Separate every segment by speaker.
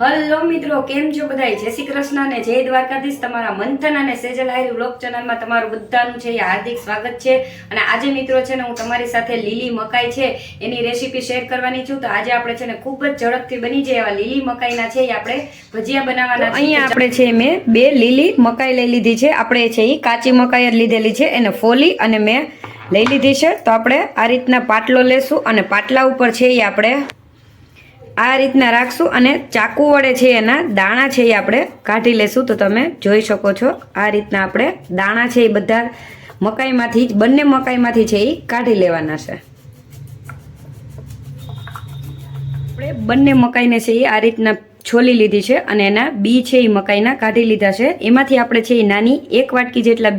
Speaker 1: Hello મિત્રો, કેમ છો બધા જય શ્રી કૃષ્ણ અને જય દ્વારકાધીશ. તમારા મંથન અને સેજલ આયરી વ્લોગ ચેનલમાં તમારું બધાનું છે એ હાર્દિક સ્વાગત છે. અને આજે મિત્રો છે ને, હું તમારી સાથે લીલી મકાઈ છે, એની રેસીપી શેર કરવાની છું. તો આજે આપણે છે ને, ખૂબ જ ઝડપથી બની જાય એવા લીલી મકાઈના છે એ આપણે ભજીયા બનાવવાના અહીંયા આપણે છે મેં બે લીલી મકાઈ લઈ લીધી છે. આપણે છે એ કાચી મકાઈ લીધેલી છે, એને ફોલી અને મેં લઈ લીધી છે. તો આપણે આ રીતના પાટલો લેશું અને પાટલા ઉપર છે એ આપણે આ રીતના રાખશું અને ચાકુ વડે છે એના દાણા છે એ આપણે કાઢી લેશું. તો તમે જોઈ શકો છો, આ રીતના આપણે દાણા છે એ બધા મકાઈમાંથી જ, બંને મકાઈમાંથી છે એ કાઢી લેવાના છે. આપણે બંને મકાઈને છે એ આ રીતના છોલી લીધી છે અને એના બી છે એ મકાઈના કાઢી લીધા છે. એમાંથી આપણે છે એ નાની એક વાટકી જેટલા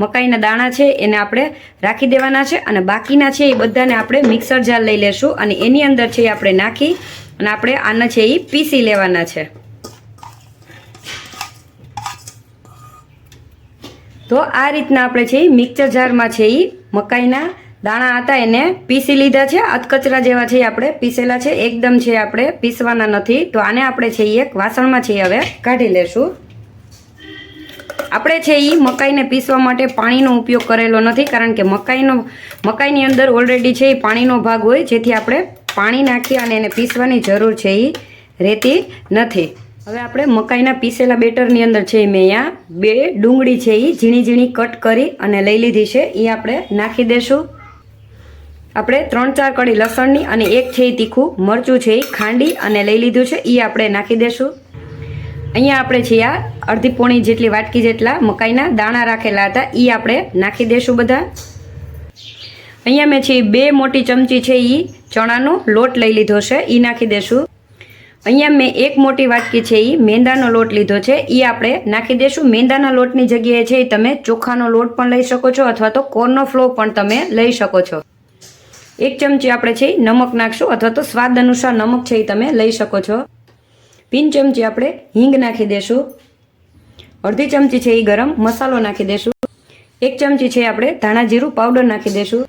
Speaker 1: મકાઈના દાણા છે એને આપણે રાખી દેવાના છે અને બાકીના છે એ બધાને આપણે મિક્સર જાર લઈ લેશું અને એની અંદર છે એ આપણે નાખી અને આપણે આના છે એ પીસી લેવાના છે. તો આ રીતના આપણે છે એ મિક્સર જારમાં છે એ મકાઈના દાણા હતા એને પીસી લીધા છે. અધકચરા જેવા છે આપણે પીસેલા છે. એકદમ છે આપણે પીસવાના નથી. તો આને આપણે છે એક વાસણમાં છે હવે કાઢી લેશું. આપણે છે એ મકાઈને પીસવા માટે પાણીનો ઉપયોગ કરેલો નથી કારણ કે મકાઈનો, મકાઈની અંદર ઓલરેડી છે એ પાણીનો ભાગ હોય જેથી આપણે પાણી નાખી અને એને પીસવાની જરૂર છે એ રહેતી નથી. હવે આપણે મકાઈના પીસેલા બેટરની અંદર છે મેં અહીંયા બે ડુંગળી છે એ ઝીણી ઝીણી કટ કરી અને લઈ લીધી છે. એ આપણે નાખી દેશું. આપણે ત્રણ ચાર કડી લસણની અને એક છે એ તીખું મરચું છે એ ખાંડી અને લઈ લીધું છે. એ આપણે નાખી દેશું. અહીંયા આપણે છે આ અડધી પોણી જેટલી વાટકી જેટલા મકાઈના દાણા રાખેલા હતા. એ આપણે નાખી દેશું બધા. અહીંયા મેં છે બે મોટી ચમચી છે એ ચણાનો લોટ લઈ લીધો છે એ નાખી દેશું. અહીંયા મેં એક મોટી વાટકી છે એ મેંદાનો લોટ લીધો છે એ આપણે નાખી દેશું. મેંદાના લોટની જગ્યાએ છે એ તમે ચોખાનો લોટ પણ લઈ શકો છો અથવા તો કોર્નો ફ્લો પણ તમે લઈ શકો છો. એક ચમચી આપણે છે નમક નાખશું અથવા તો સ્વાદ અનુસાર નમક છે એ તમે લઈ શકો છો. પિન ચમચી આપણે હિંગ નાખી દેશું. અડધી ચમચી છે એ ગરમ મસાલો નાખી દેશું. એક ચમચી છે આપણે ધાણા જીરું, પાવડર નાખી દેશું.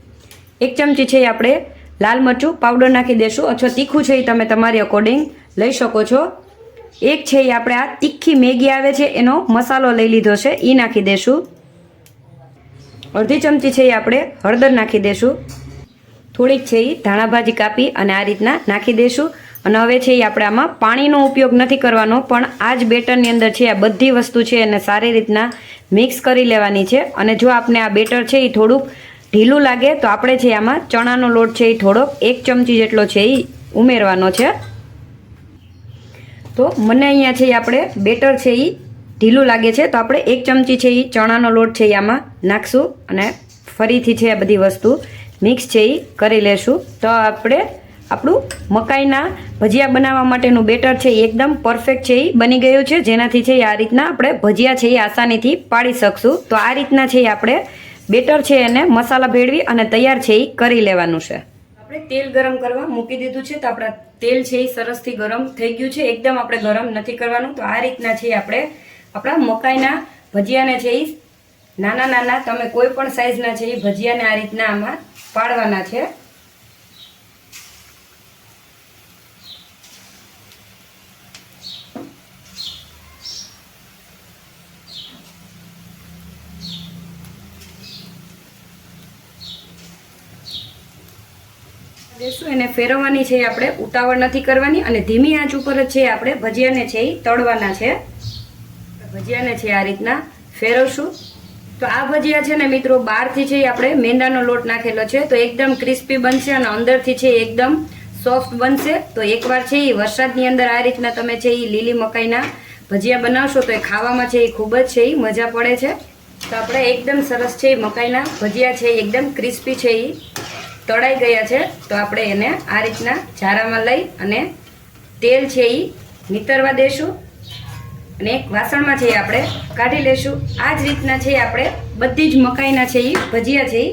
Speaker 1: એક ચમચી છે એ આપણે લાલ મરચું પાવડર નાખી દેશું. અથવા તીખું છે એ તમે તમારી અકોર્ડિંગ લઈ શકો છો. એક છે એ આપણે આ તીખી મેગી આવે છે, એનો મસાલો લઈ લીધો છે એ નાખી દેશું. અડધી ચમચી છે એ આપણે હળદર નાખી દેશું. થોડીક છે એ ધાણા ભાજી કાપી અને આ રીતના નાખી દેશું. અને હવે છે એ આપણે આમાં પાણીનો ઉપયોગ નથી કરવાનો, પણ આ જ બેટરની અંદર છે આ બધી વસ્તુ છે એને સારી રીતના મિક્સ કરી લેવાની છે. અને જો આપણે આ બેટર છે એ થોડુંક ઢીલું લાગે તો આપણે છે આમાં ચણાનો લોટ છે એ થોડોક એક ચમચી જેટલો છે એ ઉમેરવાનો છે તો મને અહીંયા છે આપણે બેટર છે એ ઢીલું લાગે છે તો આપણે એક ચમચી છે એ ચણાનો લોટ છે એ આમાં નાખશું અને ફરીથી છે આ બધી વસ્તુ મિક્સ છે એ કરી લેશું તો આપણે આપણું મકાઈના ભજીયા બનાવવા માટેનું બેટર છે એ એકદમ પરફેક્ટ છે એ બની ગયું છે જેનાથી છે આ રીતના આપણે ભજીયા છે એ આસાનીથી પાડી શકશું તો આ રીતના છે આપણે બેટર છે એને મસાલા ભેળવી અને તૈયાર છે એ કરી લેવાનું છે. આપણે તેલ ગરમ કરવા મૂકી દીધું છે તો આપણા તેલ છે એ સરસથી ગરમ થઈ ગયું છે. એકદમ આપણે ગરમ નથી કરવાનું. તો આ રીતના છે આપણે આપણા મકાઈના ભજીયાને છે એ નાના નાના તમે કોઈ પણ સાઈઝના છે એ ભજીયાને આ રીતના આમાં પાડવાના છે. દેશું, એને ફેરવવાની છે આપણે, ઉતાવળ નથી કરવાની અને ધીમી આંચ ઉપર જ છે આપણે, ભજીયાને છે એ તળવાના છે. ભજીયાને છે આ રીતના ફેરવશું. તો આ ભજીયા છે ને મિત્રો, બહારથી છે આપણે મેંદાનો લોટ નાખેલો છે. તો એકદમ ક્રિસ્પી બનશે અને અંદરથી છે એકદમ સોફ્ટ બનશે. તો એકવાર છે એ વરસાદની અંદર આ રીતના તમે છે એ લીલી મકાઈના ભજીયા બનાવશો તો એ ખાવામાં છે એ ખૂબ જ છે એ મજા પડે છે. તો આપણે એકદમ સરસ છે એ મકાઈના ભજીયા છે એકદમ ક્રિસ્પી છે એ તળાઈ ગયા છે, તો આપણે એને આ રીતના ઝારામાં લઈ અને તેલ છે એ નીતરવા દેશું. અને એક વાસણમાં છે એ આપણે કાઢી લેશું. આ જ રીતના છે આપણે બધી જ મકાઈના છે એ ભજીયા છે એ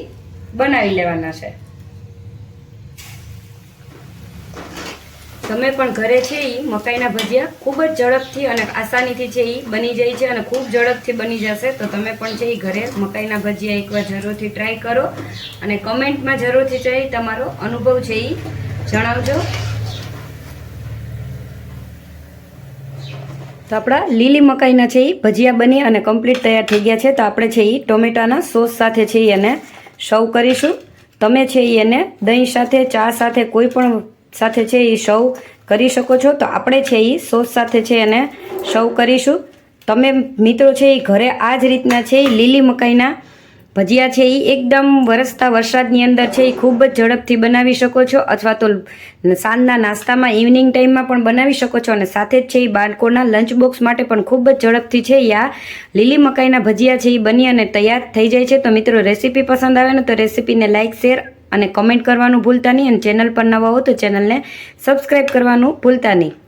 Speaker 1: બનાવી લેવાના છે. તમે પણ ઘરે છે એ મકાઈના ભજીયા ખૂબ જ ઝડપથી અને આસાનીથી છે એ બની જાય છે અને ખૂબ ઝડપથી બની જશે. તો તમે પણ છે એ ઘરે મકાઈના ભજીયા એકવાર જરૂરથી ટ્રાય કરો અને કમેન્ટમાં જરૂરથી છે તમારો અનુભવ છે એ જણાવજો. તો આપણા લીલી મકાઈના છે એ ભજીયા બની અને કમ્પ્લીટ તૈયાર થઈ ગયા છે. તો આપણે છે એ ટોમેટાના સોસ સાથે છે એને સર્વ કરીશું. તમે છે એને દહીં સાથે, ચા સાથે, કોઈ પણ સાથે છે એ સૌ કરી શકો છો. તો આપણે છે એ સોસ સાથે છે એને સૌ કરીશું. તમે મિત્રો છે એ ઘરે આ જ રીતના છે એ લીલી મકાઈના ભજીયા છે એ એકદમ વરસતા વરસાદની અંદર છે એ ખૂબ જ ઝડપથી બનાવી શકો છો અથવા તો સાંજના નાસ્તામાં ઇવનિંગ ટાઈમમાં પણ બનાવી શકો છો અને સાથે જ છે એ બાળકોના લંચ બોક્સ માટે પણ ખૂબ જ ઝડપથી છે એ આ લીલી મકાઈના ભજીયા છે એ બની અને તૈયાર થઈ જાય છે. તો મિત્રો રેસીપી પસંદ આવે ને તો રેસીપીને લાઇક શેર અને કમેન્ટ કરવાનું ભૂલતા નહીં અને ચેનલ પર નવા હો તો ચેનલને સબસ્ક્રાઈબ કરવાનું ભૂલતા નહીં.